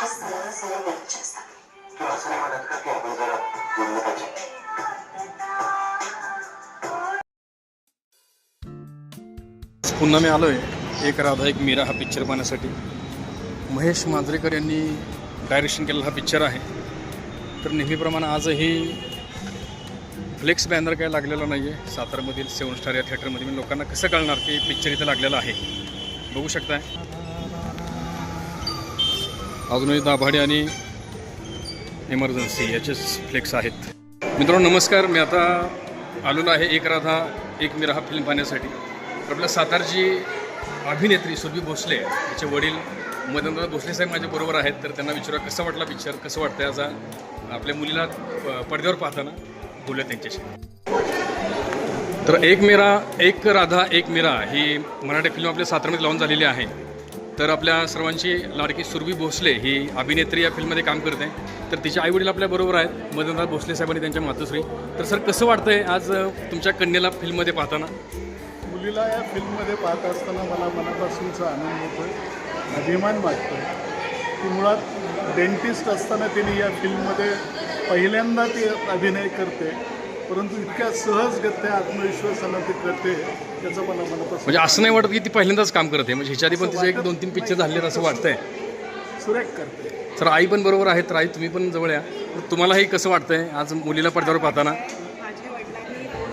तू असं नाही म्हणत का की आपण जरा बोललं पाहिजे पुन्हा मी आलो आहे एक राधा एक मीरा हा पिक्चर पाहण्यासाठी. महेश मांजरेकर यांनी डायरेक्शन केलेला हा पिक्चर आहे. तर नेहमीप्रमाणे आजही फ्लेक्स बॅनर काय लागलेला नाही आहे सातारामधील सेवन स्टार या थिएटरमध्ये मी लोकांना कसं कळणार की पिक्चर इथं लागलेला आहे? बघू शकताय. अजूनही दाभाडे आणि इमर्जन्सी याचेच फ्लेक्स आहेत. मित्रांनो नमस्कार. मी आता आलेलो आहे एक राधा एक मीरा हा फिल्म पाहण्यासाठी. तर आपल्या सातारची अभिनेत्री सुरभी भोसले याचे वडील मदनदादा भोसले साहेब माझ्याबरोबर आहेत. तर त्यांना विचारा कसा वाटला पिक्चर कसं वाटतं याचा आपल्या मुलीला प- पडद्यावर पाहताना बोलूया त्यांच्याशी. तर एक मेरा एक राधा एक मीरा ही मराठी फिल्म आपल्या सातारमध्ये लावून झालेली आहे. तर आपल्या सर्वांची लाडकी सुरभी भोसले ही अभिनेत्री या फिल्ममध्ये काम करते. तर तिचे आईवडील आपल्याबरोबर आहेत मदनराज भोसले साहेबांनी त्यांच्या मातोश्री. तर सर कसं वाटतंय आज तुमच्या कन्येला फिल्ममध्ये पाहताना? मुलीला या फिल्ममध्ये पाहत असताना मला मनापासूनचा आनंद होतो अभिमान वाटतो की मुळात डेंटिस्ट असताना तिने या फिल्ममध्ये पहिल्यांदा ती अभिनय करते. परंतु इतक्या सहजगत्या आत्मविश्वासानं ती करते त्याचं मला मनापासून म्हणजे असं नाही वाटत की ती पहिल्यांदाच काम करते म्हणजे ह्याच्या आधी पण तिचे एक दोन तीन पिक्चर झालेत असं वाटतंय. सुरेख करते. सर आई पण बरोबर आहे तर आई तुम्ही पण जवळ या. तर तुम्हालाही कसं वाटतंय आज मुलीला पडद्यावर पाहताना? माझ्या वडिलांनी दोन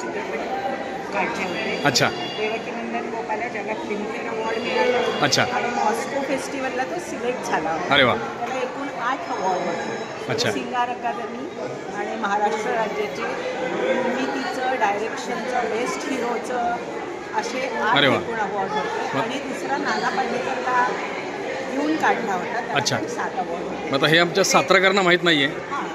चित्रपट काढले होते अच्छा. देवकीनंदन गोपाला ज्याला फिल्मफेअर अवॉर्ड मिळाला. अच्छा. आणि मॉस्को फेस्टिवलला तो सिलेक्ट झाला होता. अरे वा. त्याला एकूण आठ अवॉर्ड होते. अच्छा. सिंगार अकादमी आणि महाराष्ट्र राज्याचे निर्मितीचं डायरेक्शनचं बेस्ट हिरोचं असे आठ अरे वा. एकूण अवॉर्ड होते. आणि दुसरा नाना पाटेकरला घेऊन काढला होता त्याला अच्छा. पण सात अवॉर्ड होते. मग आता हे आमच्या साताराकरांना माहीत नाही आहे हां.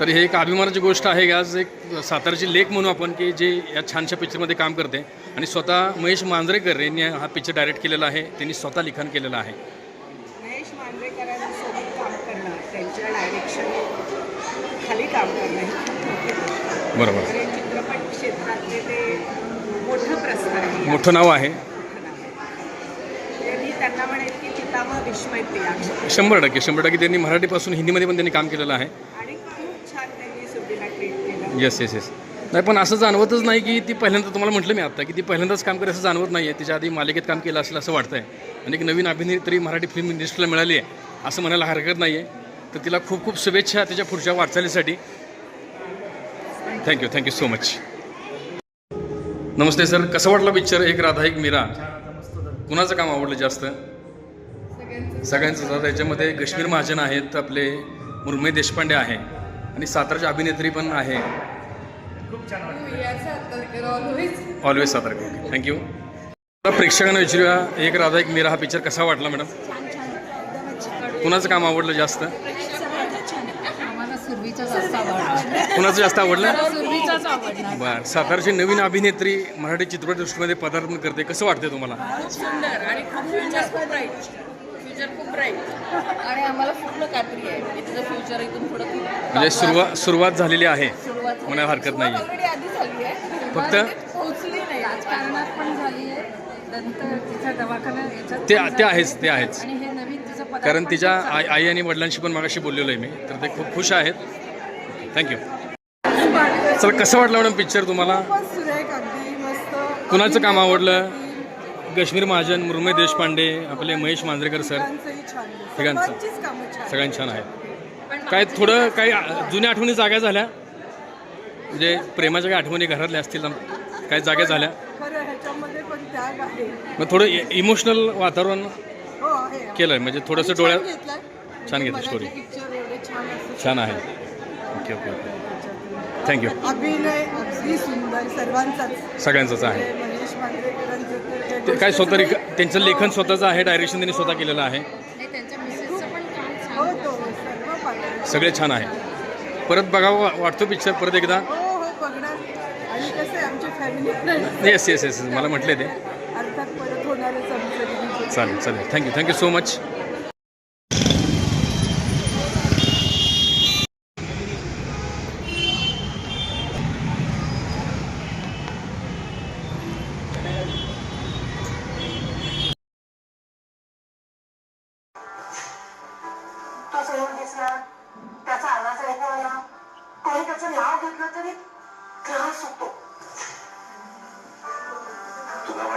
तर हे एक अभिमानाची गोष्ट आहे की आज एक सातारची लेख म्हणू आपण की जे या छानशा पिक्चरमध्ये काम करते. आणि स्वतः महेश मांजरेकर यांनी हा पिक्चर डायरेक्ट केलेला आहे. त्यांनी स्वतः लिखाण केलेलं आहे महेश मांजरेकरांसोबत काम करणं त्यांच्या डायरेक्शन खाली काम करणं. ही खूप मोठी गोष्ट आहे. बरोबर. तर चित्रपट क्षेत्रातले ते मोठं प्रस्ताव आहे. मोठं नाव आहे. आहे. त्यांना म्हणेल की पितामह शंभर टक्के शंभर टक्के त्यांनी मराठीपासून हिंदीमध्ये पण त्यांनी काम केलेलं आहे. आणि खूप छान त्यांनी सुबीला ट्रीट केलं. येस येस येस नाही पण असं जाणवतच नाही की ती पहिल्यांदा तुम्हाला म्हटलं मी आत्ता की ती पहिल्यांदाच काम करे असं जाणवत नाही आहे तिच्या आधी मालिकेत काम केलं असेल असं वाटतंय. आणि एक नवीन अभिनेत्री मराठी फिल्म इंडस्ट्रीला मिळाली आहे असं म्हणायला हरकत नाही आहे तर तिला खूप खूप शुभेच्छा तिच्या पुढच्या वाटचालीसाठी. Thank you thank you so much Namaste sir कसं वाटलं पिक्चर एक राधा एक मीरा. कुणाचं काम आवडलं जास्त? सगळ्यांचं. जातं याच्यामध्ये कश्मीर महाजन आहेत आपले मुर्मे देशपांडे आहे आणि सातारची अभिनेत्री पण आहे. ऑलवेज सातारकर थँक्यू प्रेक्षकांना विचारूया एक राधा एक मीरा हा पिक्चर कसा वाटला मॅडम कुणाचं काम आवडलं जास्त? आम्हाला सुरवीचा जास्त आवडला. कुणाचं जास्त आवडलं? बरं सातारची नवीन अभिनेत्री मराठी चित्रपटसृष्टीमध्ये पदार्पण करते. कसं वाटते तुम्हाला? म्हणजे सुरुवात सुरुवात झालेली आहे. म्हणायला हरकत नाही आहे ऑलरेडी आधी झाली आहे. फक्त- ते. आहेच ते आहेच. कारण तिच्या पण आई आई आणि वडिलांशी पण मागाशी बोललेलो आहे मी. तर ते खूप खुश आहेत. थँक्यू चल कसं वाटलं मॅडम पिक्चर तुम्हाला? कुणाचं काम आवडलं? कश्मीर महाजन मुर्मे देशपांडे आपले महेश मांजरेकर सर. तिघांचं सगळ्यांचं. छान आहे काय थोडं काही जुन्या आठवणी जाग्या झाल्या? म्हणजे प्रेमाच्या काही आठवणी घरातल्या असतील काही जाग्या झाल्या? त्याग आहे. मग थोडं इमोशनल वातावरण हो केलं आहे. म्हणजे थोडंसं डोळ्यात छान घेतलं स्टोरी पिक्चर एवढे छान आहे. Okay okay okay. थँक्यू अभिनय अगदी सुंदर सर्वांचाच. सगळ्यांचंच आहे. हे ते काय स्वतः रिक- त्यांचं लेखन स्वतःचं आहे डायरेक्शन त्यांनी स्वतः केलेलं आहे. आणि त्यांच्या मिसेसचं पण काम छान हो तो सर्व पाहिजे सगळे छान आहे. परत बघावं वा- वाटतो पिक्चर परत एकदा? हो हो बघणार. आणि कसं आहे आमची family friend yes yes yes मला म्हटले ते. अर्थात परत होणारच चालेल चालेल. थँक्यू थँक्यू सो मच त्याचा आवाज ऐकू आला कोणी त्याचं नाव घेतलं तरी तुला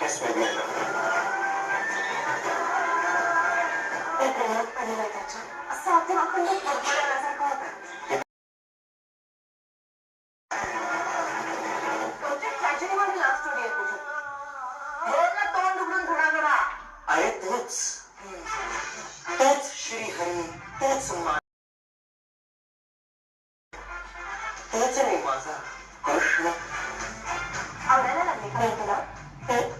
हेच वेगळे ते प्रेमात पडलं त्याच्या असं आपण आपण फडफडायसारखं होतं तूच रे माझा कृष्ण आवडायला लागले का मी तुला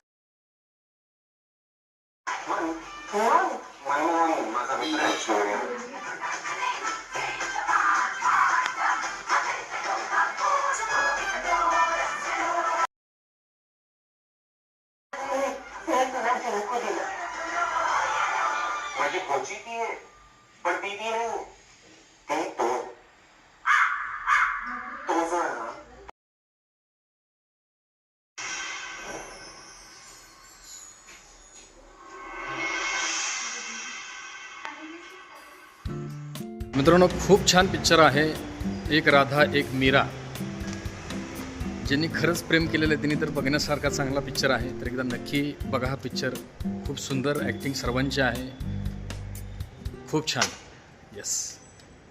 माझी खोची ती आहे पण ती। तो तो ना। मित्रांनो खूप छान पिक्चर आहे. एक राधा एक मीरा. ज्यांनी खरंच प्रेम केलेलं आहे त्यांनी तर बघण्यासारखा चांगला पिक्चर आहे. तर एकदा नक्की बघा हा पिक्चर खूप सुंदर ॲक्टिंग सर्वांची आहे. खूप छान येस